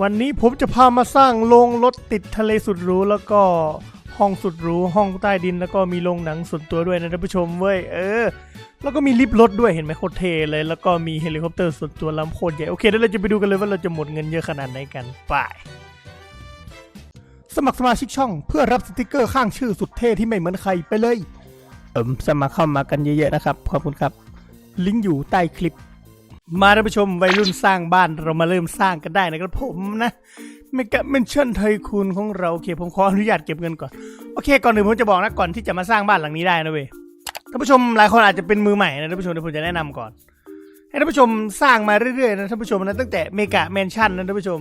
วันนี้ผมจะพามาสร้างโรงรถติดทะเลสุดหรูแล้วก็ห้องสุดหรูห้องใต้ดิน แล้วก็มีโรงหนังส่วนตัวด้วยนะท่านผู้ชมเว้ยเออ แล้วก็มีลิฟต์รถด้วยเห็นไหมโคตรเทเลย แล้วก็มีเฮลิคอปเตอร์ส่วนตัวลำโคตรใหญ่ โอเคเดี๋ยวเราจะไปดูกันเลยว่าเราจะหมดเงินเยอะขนาดไหนกันไปสมัครสมาชิกช่องเพื่อรับสติกเกอร์ข้างชื่อสุดเท่ที่ไม่เหมือนใครไปเลย เอิมสมัครเข้ามากันเยอะๆนะครับขอบคุณครับ ลิงก์อยู่ใต้คลิป มาท่านผู้ชมวัยรุ่นสร้างบ้านเรามาเริ่มสร้างกันได้นะครับผมนะเมกะเมนชั่นไทคูนของเราโอเคผมขออนุญาตเก็บเงินก่อน โอเค ก่อนอื่นผมจะบอกนะก่อนที่จะมาสร้างบ้านหลังนี้ได้นะเว้ยท่านผู้ชมหลายคนอาจจะเป็นมือใหม่นะท่านผู้ชมเดี๋ยวผมจะแนะนำก่อน ให้ท่านผู้ชมสร้างมาเรื่อยๆนะท่านผู้ชมนะตั้งแต่เมกะแมนชั่นนะท่านผู้ชม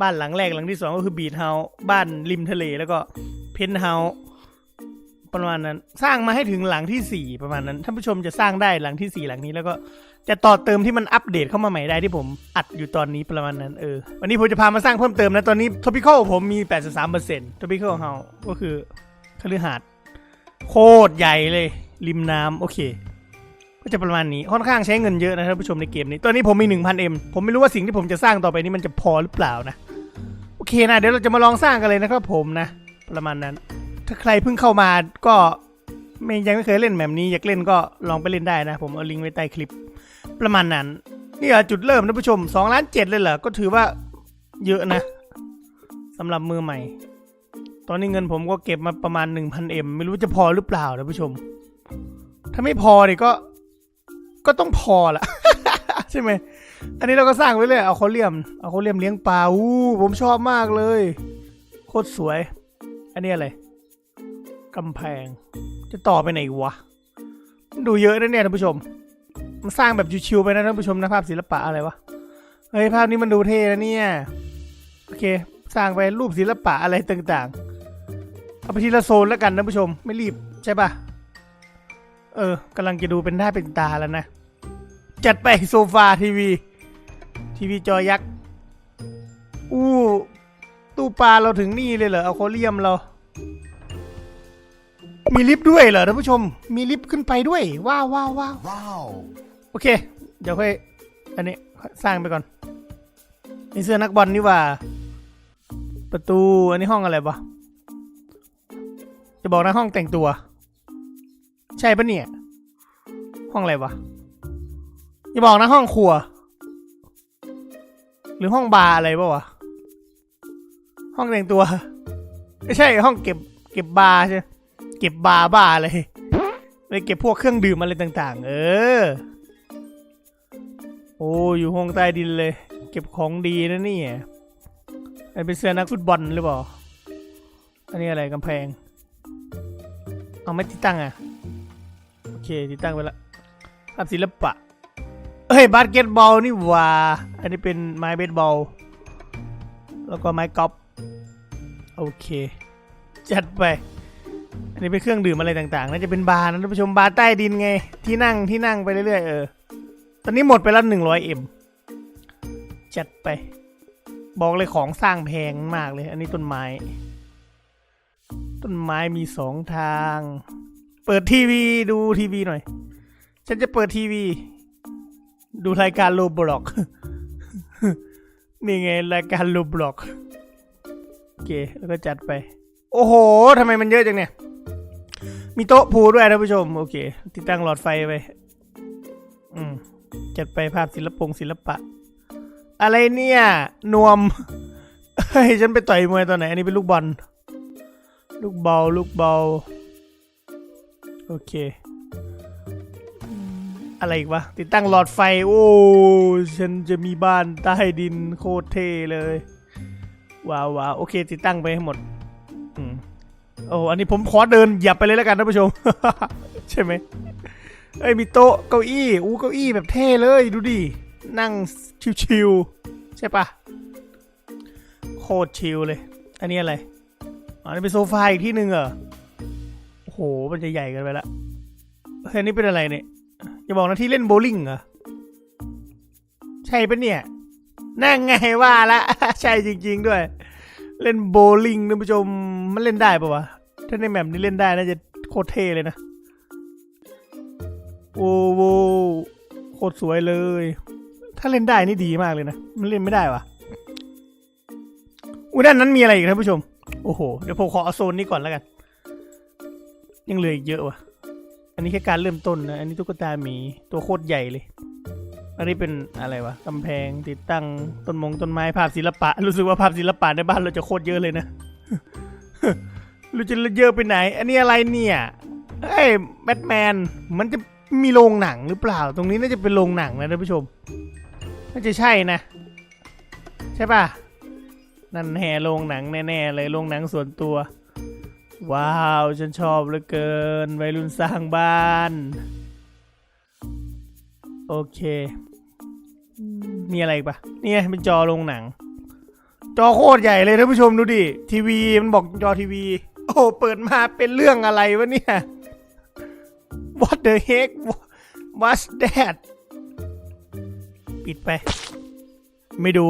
บ้านหลังแรกหลังที่สองก็คือบีทเฮาส์บ้านริมทะเลแล้วก็เพนท์เฮาส์ ประมาณนั้น สร้างมาให้ถึงหลังที่สี่ประมาณนั้นท่านผู้ชมจะสร้างได้หลังที่สี่หลังนี้แล้วก็จะต่อเติมที่มันอัปเดตเข้ามาใหม่ได้ที่ผมอัดอยู่ตอนนี้ประมาณนั้นเออวันนี้ผมจะพามาสร้างเพิ่มเติมนะตอนนี้ท o ปิคอลผมมี 83%ท o ปิคอลเฮาก็คือคฤหาสน์โคตรใหญ่เลยริมน้ำโอเค ก็จะประมาณนี้ค่อนข้างใช้เงินเยอะนะท่านผู้ชมในเกมนี้ ตอนนี้ผมมี 1,000M ผมไม่รู้ว่าสิ่งที่ผมจะสร้างต่อไปนี้มันจะพอหรือเปล่านะ โอเคนะเดี๋ยวเราจะมาลองสร้างกันเลยนะครับผมนะ ประมาณนั้น ถ้าใครเพิ่งเข้ามาก็ไม่ยังไม่เคยเล่นแบบนี้อยากเล่นก็ลองไปเล่นได้นะ ผมเอาลิงก์ไว้ใต้คลิปประมาณนั้น นี่เหรอจุดเริ่มท่านผู้ชม2ล้านเจ็ดเลยเหรอ ก็ถือว่าเยอะนะสำหรับมือใหม่ ตอนนี้เงินผมก็เก็บมาประมาณ 1,000M ไม่รู้จะพอหรือเปล่าท่านผู้ชม ถ้าไม่พอเนี่ยก็ ก็ต้องพอละใช่ไหม อันนี้เราก็สร้างไว้เลย เอาเขาเลี่ยม เอาเขาเลี่ยมเลี้ยงปลาอู้ผมชอบมากเลย โคตรสวย อันนี้อะไร กำแพง จะต่อไปไหนวะ ดูเยอะนะเนี่ยท่านผู้ชม มันสร้างแบบชิวๆไปนะท่านผู้ชมนะภาพศิลปะอะไรวะ เฮ้ยภาพนี้มันดูเท่นะเนี่ย โอเค สร้างไปรูปศิลปะอะไรต่างๆ เอาไปทีละโซนแล้วกันท่านผู้ชม ไม่รีบใช่ปะเออกำลังจะดูเป็นหน้าเป็นตาแล้วนะ จัดไปโซฟาทีวี ทีวีจอยักษ์ อู้ ตู้ปลาเราถึงนี่เลยเหรอเอาโคเรียมเรา มีลิฟต์ด้วยเหรอท่านผู้ชม มีลิฟต์ขึ้นไปด้วย ว้าวว้าวว้าว Wow. โอเค เดี๋ยวค่อยอันนี้สร้างไปก่อนนี่เสื้อนักบอลนี่หว่า ประตูอันนี้ห้องอะไรวะจะบอกนะห้องแต่งตัว ใช่ปะเนี่ย ห้องอะไรวะอย่าบอกนะห้องครัว หรือห้องบาร์อะไรปะวะห้องแต่งตัวไม่ใช่ห้องเก็บเก็บบาร์ใช่ เก็บบาร์บ้าอะไรไปเก็บพวกเครื่องดื่มอะไรต่าง ๆ เออ โอ้อยู่ห้องใต้ดินเลย เก็บของดีนะนี่ยอันเป็นเสื้อนักฟุตบอลหรือเปล่า อันนี้อะไรกำแพง เอาไม่ติดตั้งอะ โอเคติดตั้งไปละภาพศิลปะ เฮ้ยบาสเกตบอลนี่ว่า อันนี้เป็นไม้เบสบอล แล้วก็ไม้กอล์ฟ โอเค จัดไป อันนี้เป็นเครื่องดื่มอะไรต่างๆน่าจะเป็นบาร์นะท่านผู้ชมบาร์ใต้ดินไง ที่นั่งที่นั่งไปเรื่อยๆเออ ตอนนี้หมดไปแล้วหนึ่งร้อยเอ็มจัดไป บอกเลยของสร้างแพงมากเลย อันนี้ต้นไม้ ต้นไม้มีสองทาง เปิดทีวีดูทีวีหน่อย ฉันจะเปิดทีวี ดูรายการโลบล็อกนี่ไงรายการโลบล็อกโอเคแล้วก็จัดไป โอ้โหทำไมมันเยอะจังเนี่ย มีโต๊ะพูด้วยท่านผู้ชม โอเค ติดตั้งหลอดไฟไปอืมจัดไปภาพศิลปงศิลปะ อะไรเนี่ย นวมเฮ้ยฉันไปต่อยมวยตอนไหน อันนี้เป็นลูกบอล ลูกเบา ลูกเบา โอเคอืมอะไรอีกวะ ติดตั้งหลอดไฟ โอ้ ฉันจะมีบ้านใต้ดินโคตรเท่เลย ว้าวว้าวโอเค ติดตั้งไปให้หมด อืม โอ้อันนี้ผมขอเดินหยับไปเลยแล้วกันท่านผู้ชม ใช่ไหมเอ้ยมีโต๊ะเก้าอี้อู้เก้าอี้แบบเท่เลยดูดิ นั่งชิวๆใช่ปะโคตรชิลเลย อันนี้อะไรอันนี้เป็นโซฟาอีกที่หนึ่งเหรอโอ้โหมันจะใหญ่กันไปละเฮ้ยอันนี้เป็นอะไรเนี่ยอย่าบอกนะที่เล่นโบว์ลิ่งเหรอใช่ปะเนี่ย นั่งไงว่าละ ใช่จริง ๆ ด้วย เล่นโบว์ลิ่งท่านผู้ชมมันเล่นได้ปะวะ ถ้าในแมปนี้เล่นได้น่าจะโคตรเท่เลยนะ โอ้โหโคตรสวยเลย ถ้าเล่นได้นี่ดีมากเลยนะ มันเล่นไม่ได้วะอุ้ยด้านนั้นมีอะไรอีกท่านผู้ชม โอ้โห เดี๋ยวผมขอเอาโซนนี้ก่อนแล้วกัน ยังเหลืออีกเยอะว่ะอันนี้แค่การเริ่มต้นนะ อันนี้ตุ๊กตาหมีตัวโคตรใหญ่เลย อันนี้เป็นอะไรวะกำแพงติดตั้งต้นมงต้นไม้ภาพศิลปะ รู้สึกว่าภาพศิลปะในบ้านเราจะโคตรเยอะเลยนะ รู้จะเยอะไปไหน อันนี้อะไรเนี่ยเอ้ยแบทแมนมันจะมีโรงหนังหรือเปล่า ตรงนี้น่าจะเป็นโรงหนังนะท่านผู้ชมน่าจะใช่นะ ใช่ป่ะ นั่นแห่โรงหนังแน่ๆเลยโรงหนังส่วนตัว ว้าวฉันชอบเหลือเกินวัยรุ่นสร้างบ้าน โอเคมีอะไรอีกปะเนี่ยเป็นจอโรงหนัง จอโคตรใหญ่เลยท่านผู้ชมดูดิทีวีมันบอกจอทีวี โอ้เปิดมาเป็นเรื่องอะไรวะเนี่ย What the heck What's that ปิดไป ไม่ดู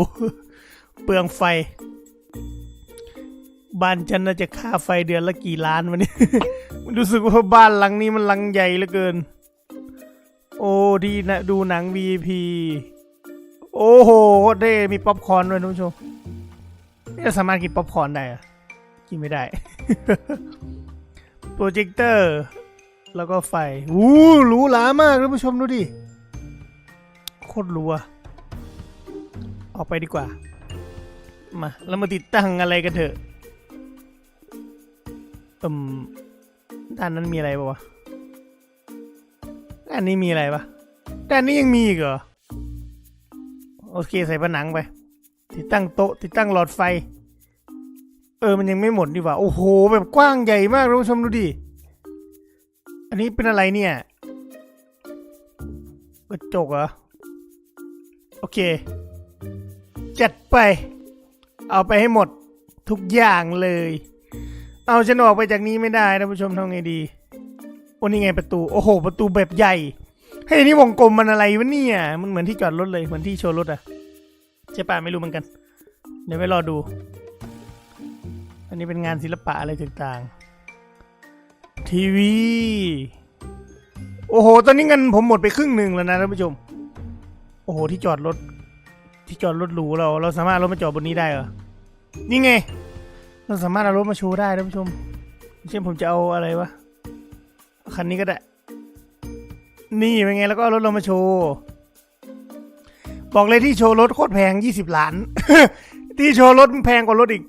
เปลืองไฟ บ้านฉันน่าจะค่าไฟเดือนละกี่ล้านวะเนี่ยมันรู้สึกว่าบ้านหลังนี้มันหลังใหญ่เหลือเกิน โอ้ดีนะ ดูหนัง VIP โอ้โห ได้มีป๊อปคอร์นด้วยท่านผู้ชมนี่เราสามารถกินป๊อปคอร์นได้อะ กินไม่ได้ โปรเจคเตอร์ แล้วก็ไฟอู้หรูหรามากท่านผู้ชมดูดิ โคตรรัว ออกไปดีกว่า มาแล้วมาติดตั้งอะไรกันเถอะอืมด้านนั้นมีอะไรปะวะด้านนี้มีอะไรปะด้านนี้ยังมีอีกเหรอ โอเคใส่ผนังไป ติดตั้งโต๊ะ ติดตั้งหลอดไฟ เออมันยังไม่หมดดีกว่า โอ้โห แบบกว้างใหญ่มากท่านผู้ชมดูดิ อันนี้เป็นอะไรเนี่ยกระจกเหรอ โอเค จัดไป เอาไปให้หมดทุกอย่างเลย เอาฉันออกไปจากนี้ไม่ได้ท่านผู้ชมทำไงดี โอ้นี่ไงประตู โอ้โห ประตูแบบใหญ่เฮ้ยนี่วงกลมมันอะไรวะเนี่ย มันเหมือนที่จอดรถเลย เหมือนที่โชว์รถอะใช่ป่ะไม่รู้เหมือนกัน เดี๋ยวไปรอดู อันนี้เป็นงานศิลปะอะไรต่างๆ ทีวี โอ้โห ตอนนี้เงินผมหมดไปครึ่งหนึ่งแล้วนะท่านผู้ชม โอ้โห ที่จอดรถ ที่จอดรถหรูเรา เราสามารถรถมาจอดบนนี้ได้เหรอ นี่ไง เราสามารถเอารถมาโชว์ได้ท่านผู้ชม เช่นผมจะเอาอะไรวะ คันนี้ก็ได้ นี่เป็นไง แล้วก็เอารถเรามาโชว์ บอกเลยที่โชว์รถโคตรแพงยี่สิบล้าน ที่โชว์รถมันแพงกว่ารถอีก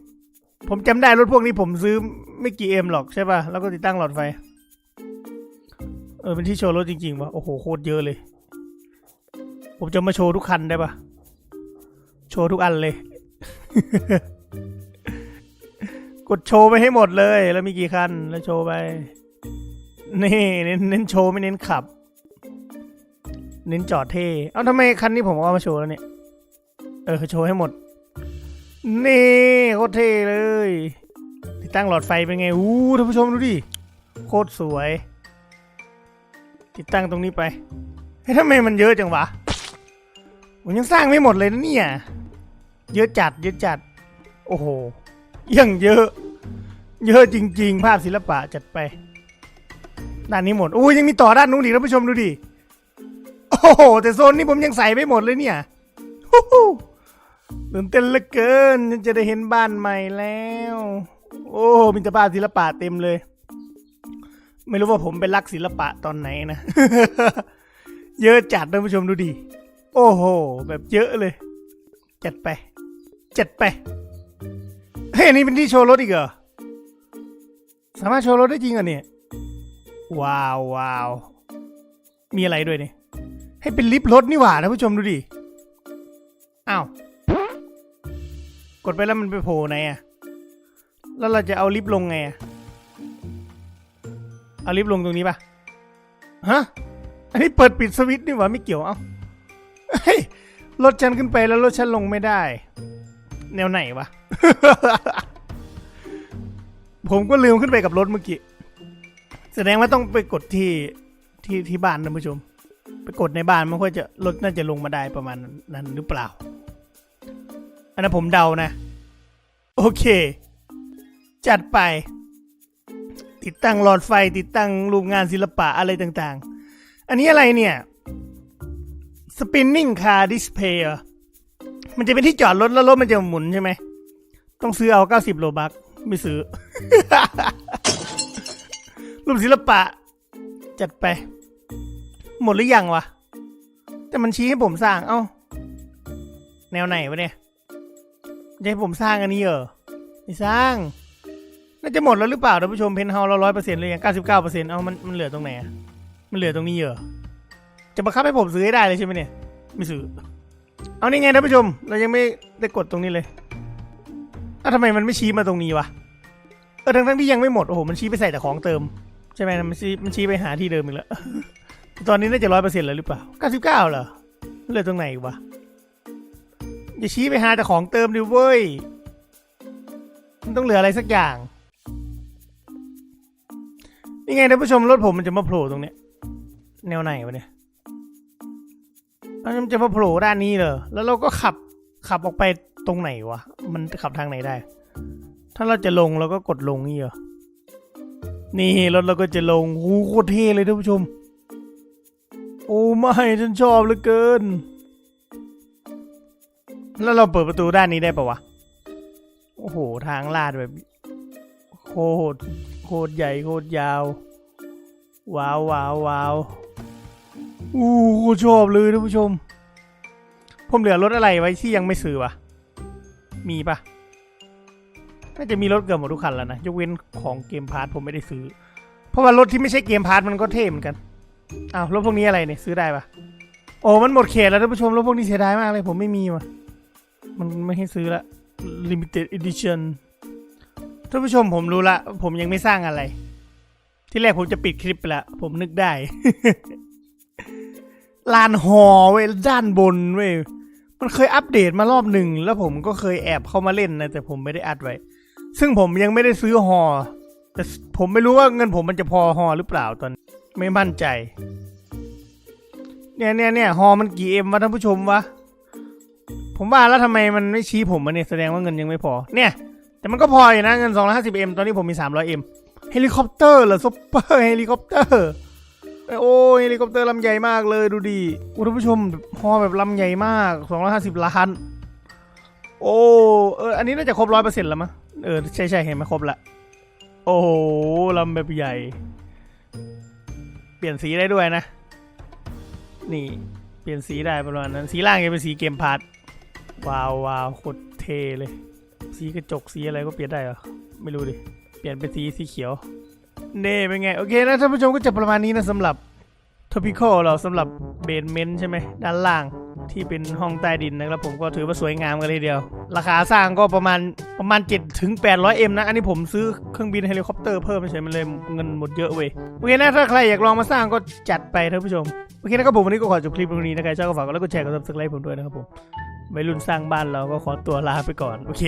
ผมจำได้รถพวกนี้ผมซื้อไม่กี่เอ็มหรอกใช่ป่ะ แล้วก็ติดตั้งหลอดไฟ เออเป็นที่โชว์รถจริงๆวะโอ้โหโคตรเยอะเลย ผมจะมาโชว์ทุกคันได้ป่ะ โชว์ทุกอันเลย กดโชว์ไปให้หมดเลย แล้วมีกี่คัน แล้วโชว์ไป นี่เน้นเน้นโชว์ไม่เน้นขับ เน้นจอดเท่ เอ้าทำไมคันนี้ผมเอามาโชว์แล้วเนี่ย เออโชว์ให้หมด นี่โคตรเท่เลยติดตั้งหลอดไฟเป็นไงอู้ท่านผู้ชมดูดิโคตรสวย ติดตั้งตรงนี้ไปเฮ้ยทำไมมันเยอะจังวะผมยังสร้างไม่หมดเลยนะเนี่ยเยอะจัด เยอะจัด โอ้โหยังเยอะ เยอะจริง ๆ ภาพศิลปะจัดไป ด้านนี้หมดอู้ยังมีต่อด้านนู้นอีกท่านผู้ชมดูดิโอ้โหแต่โซนนี้ผมยังใส่ไม่หมดเลยเนี่ยฮู้ ตื่นเต้นเหลือเกินจะได้เห็นบ้านใหม่แล้ว โอ้มีแต่ภาพศิลปะเต็มเลย ไม่รู้ว่าผมเป็นรักศิลปะตอนไหนนะ เยอะจัดท่านผู้ชมดูดิ โอ้โห แบบเยอะเลย จัดไป จัดไป เฮ้ยนนี่เป็นที่โชว์รถอีกเหรอ สามารถโชว์รถได้จริงเหรอเนี่ย ว้าวว้าว มีอะไรด้วยเนี่ย ให้เป็นลิฟต์รถนี่หว่าท่านผู้ชมดูดิ อ้าว กดไปแล้วมันไปโผล่ไหนอะแล้วเราจะเอาลิฟต์ลงไงอะเอาลิฟต์ลงตรงนี้ปะฮะ อันนี้เปิดปิดสวิตช์นี่หว่าไม่เกี่ยวเอ้าเฮ้ยรถฉันขึ้นไปแล้วรถฉันลงไม่ได้ แนวไหนวะ ผมก็ลืมขึ้นไปกับรถเมื่อกี้ แสดงว่าต้องไปกดที่ที่ที่บ้านท่านผู้ชม ไปกดในบ้านมันค่อยจะรถน่าจะลงมาได้ประมาณนั้นหรือเปล่า อันนั้นผมเดานะ โอเค จัดไป ติดตั้งหลอดไฟติดตั้งรูปงานศิลปะอะไรต่างๆ อันนี้อะไรเนี่ย spinning car display เหรอมันจะเป็นที่จอดรถแล้วรถมันจะหมุนใช่ไหม ต้องซื้อเอาเก้าสิบโลบักไม่ซื้อ รูปศิลปะ จัดไป หมดหรือยังวะ แต่มันชี้ให้ผมสร้าง เอ้า แนวไหนวะเนี่ย จะให้ผมสร้างอันนี้เหรอไม่สร้าง น่าจะหมดแล้วหรือเปล่าท่านผู้ชมเพนเฮาเราร้อยเปอร์เซ็นต์เลยยังเก้าสิบเก้าเปอร์เซ็นต์เอามันมันเหลือตรงไหนอะมันเหลือตรงนี้เหรอจะบังคับให้ผมซื้อให้ได้เลยใช่ไหมเนี่ยไม่ซื้อเอานี่ไงท่านผู้ชม เรายังไม่ได้กดตรงนี้เลยอ้าวทำไมมันไม่ชี้มาตรงนี้วะเออทั้งทั้งที่ยังไม่หมดโอ้โหมันชี้ไปใส่แต่ของเติมใช่ไหมมันชี้มันชี้ไปหาที่เดิมอีกแล้วตอนนี้น่าจะร้อยเปอร์เซ็นต์แล้วหรือเปล่าเก้าสิบเก้าเหรอเหลือตรงไหนอีกวะ อย่าชี้ไปหาแต่ของเติมดิเว้ย มันต้องเหลืออะไรสักอย่าง นี่ไงท่านผู้ชมรถผมมันจะมาโผล่ตรงเนี้ย แนวไหนวะเนี่ยมันจะมาโผล่ด้านนี้เหรอแล้วเราก็ขับขับออกไปตรงไหนวะ มันขับทางไหนได้ ถ้าเราจะลงเราก็กดลงนี่เหรอ นี่รถเราก็จะลงโอ้โหโคตรเท่เลยท่านผู้ชม โอ้ไม่ฉันชอบเหลือเกิน แล้วเราเปิดประตูด้านนี้ได้ปะวะ โอ้โห ทางลาดแบบ โคตรโคตรใหญ่โคตรยาว ว้าวว้าวว้าวอู้โคตรชอบเลยท่านผู้ชม ผมเหลือรถอะไรไว้ที่ยังไม่ซื้อวะมีปะน่าจะมีรถเกือบหมดทุกคันแล้วนะ ยกเว้นของเกมพาร์ทผมไม่ได้ซื้อ เพราะว่ารถที่ไม่ใช่เกมพาร์ทมันก็เท่เหมือนกันอ้าวรถพวกนี้อะไรเนี่ยซื้อได้ปะโอ้มันหมดเขตแล้วท่านผู้ชมรถพวกนี้เสียดายมากเลยผมไม่มีว่ะ มันไม่ให้ซื้อละ limited edition ท่านผู้ชมผมรู้ละ ผมยังไม่สร้างอะไร ที่แรกผมจะปิดคลิปไปละ ผมนึกได้ ลานหอเว้ยด้านบนเว้ย มันเคยอัปเดตมารอบหนึ่ง แล้วผมก็เคยแอบเข้ามาเล่นนะ แต่ผมไม่ได้อัดไว้ ซึ่งผมยังไม่ได้ซื้อหอ แต่ผมไม่รู้ว่าเงินผมมันจะพอหอหรือเปล่าตอนไม่มั่นใจ เนี่ยเนี่ยเนี่ยหอมันกี่เอ็มวะท่านผู้ชมวะ ผมว่าแล้วทำไมมันไม่ชี้ผมมาเนี่ยแสดงว่าเงินยังไม่พอ เนี่ย แต่มันก็พออยู่นะเงิน 250M ตอนนี้ผมมี 300M เฮลิคอปเตอร์เหรอซุปเปอร์เฮลิคอปเตอร์โอ้เฮลิคอปเตอร์ลำใหญ่มากเลยดูดิโอ้ท่านผู้ชมฮอแบบลำใหญ่มาก 250 ล้าน โอ้เอออันนี้น่าจะครบร้อยเปอร์เซ็นต์แล้วมั้งเออใช่ใช่เห็นไหมครบละ โอ้โหลำแบบใหญ่ เปลี่ยนสีได้ด้วยนะ นี่เปลี่ยนสีได้ประมาณนั้น สีล่างจะเป็นสีเกมพาร์ท ว้าวว้าวโคตรเทเลย สีกระจกสีอะไรก็เปลี่ยนได้เหรอ ไม่รู้ดิ เปลี่ยนเป็นสีสีเขียว เน่เป็นไง โอเคนะท่านผู้ชมก็จะประมาณนี้นะสำหรับ topical เราสำหรับเบนเมนใช่ไหมด้านล่างที่เป็นห้องใต้ดินนะครับผมก็ถือว่าสวยงามกันเลยเดียว ราคาสร้างก็ประมาณประมาณ7ถึง800 m นะ อันนี้ผมซื้อเครื่องบินเฮลิคอปเตอร์เพิ่มไปเฉยมันเลยเงินหมดเยอะเว้ยโอเคนะถ้าใครอยากลองมาสร้างก็จัดไปท่านผู้ชม โอเคนะครับผมวันนี้ก็ขอจบคลิปตรงนี้นะใครชอบก็ฝากกดไลค์กดแชร์กดซับสไครต์ผมด้วยนะครับผม ไม่รุ่นสร้างบ้านเราก็ขอตัวลาไปก่อน โอเค